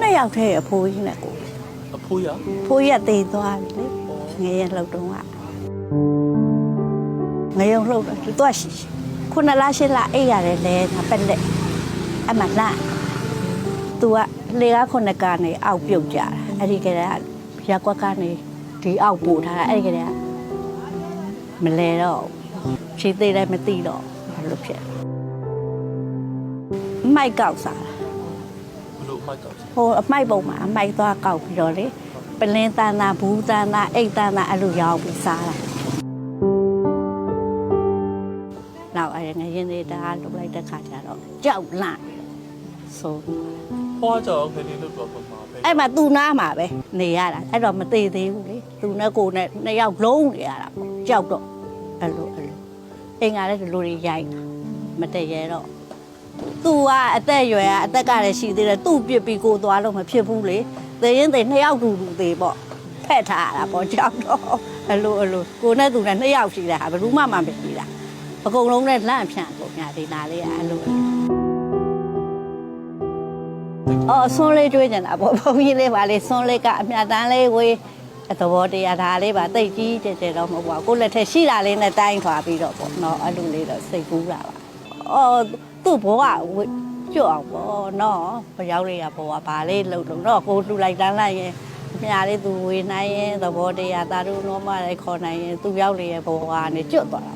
နှစ်ယောက်တည်းအဖိုးကြီးနဲ့ကိုအဖိုးရဖိုးကြီးကတေသွားပြီလေငယ်ရလှုပ်တော့ကငယ်ရုံလှုပ်တော့သူတော့ရှိရှိခုနစ်လရှစ်လအိတ်ရတယ်လဲငါပက်လက်အမလာသူကလေကားခုနှစ်ကနေအောက်ပြုတ်ကြတာအဲ့ဒီကလေးကရက်ကွက်ကနေဒီအောက်ပို့ထားတာအဲ့ဒီကလေးကမလဲတော့ဘူးခြေသေးလည်းမသိတော့ဘာလို့ဖြစ်လဲ မိုက်ကောက်စားတာဘလို့မိုက်ကောက်ဟိုအမိုက်ပုံမှာအမိုက်သွားကောက်ပြီးတော့လေပလင်းတန်းတာဘူးတန်းတာအိတ်တန်းတာအဲ့လိုရောက်ပြီးစားတာနောက်အဲ့ငရင်လေးတအားလုပ်လိုက်တဲ့ခါကျတော့ကြောက်လန့်ဆိုဖွားကြောင်ခလေးလို့တော့ပုံမှာပဲအဲ့မှာသူနာမှာပဲနေရတာအဲ့တော့မသေးသေးဘူးလေသူနဲ့ကိုနဲ့နှစ်ယောက်လုံးနေရတာပေါ့ကြောက်တော့အဲ့လိုအဲ့လိုအိမ်ကလည်းဒီလိုတွေရိုက်တာမတည့်ရဲတော့ သူကအသက်အရွယ်ကအသက်ကလည်းရှိသေးတယ်သူ့ပြစ်ပြီးကိုသွားလို့မဖြစ်ဘူးလေသေရင်သေနှစ်ယောက်တူတူသေးပေါ့ဖက်ထားရတာပေါ့ကြောက်တော့အလိုအလိုကိုနဲ့သူနဲ့နှစ်ယောက်ရှိတာဟာဘယ်သူမှမမရှိတာအကုန်လုံးနဲ့လန့်ဖြန့်ကုန်ညာဒီနာလေးကအလိုအော်ဆွန်လေးကျွေးနေတာပေါ့ဘုန်းကြီးလေးပါလေဆွန်လေးကအမြတ်တမ်းလေးဝေးအသဘောတရားဒါလေးပါတိတ်ကြီးကျယ်ကျယ်တော့မဟုတ်ပါဘူးကိုလက်ထက်ရှိတာလေးနဲ့တိုင်းထွာပြီးတော့ပေါ့နော်အဲ့လိုလေးတော့စိတ်ကူးတာပါအော် သူ့ဘဝဝေးကျွတ်အောင်ပေါ့နော်ဘရောက်လေးရဘဝဘာလေးလှုပ်လို့တော့ကိုလှူလိုက်တန်းလိုက်ရင်အမြလေးသူဝေးနိုင်ရင်သဘောတရားသာတို့နော်မလေးခေါ်နိုင်ရင်သူရောက်လေရဲ့ဘဝကနေကျွတ်သွားတာ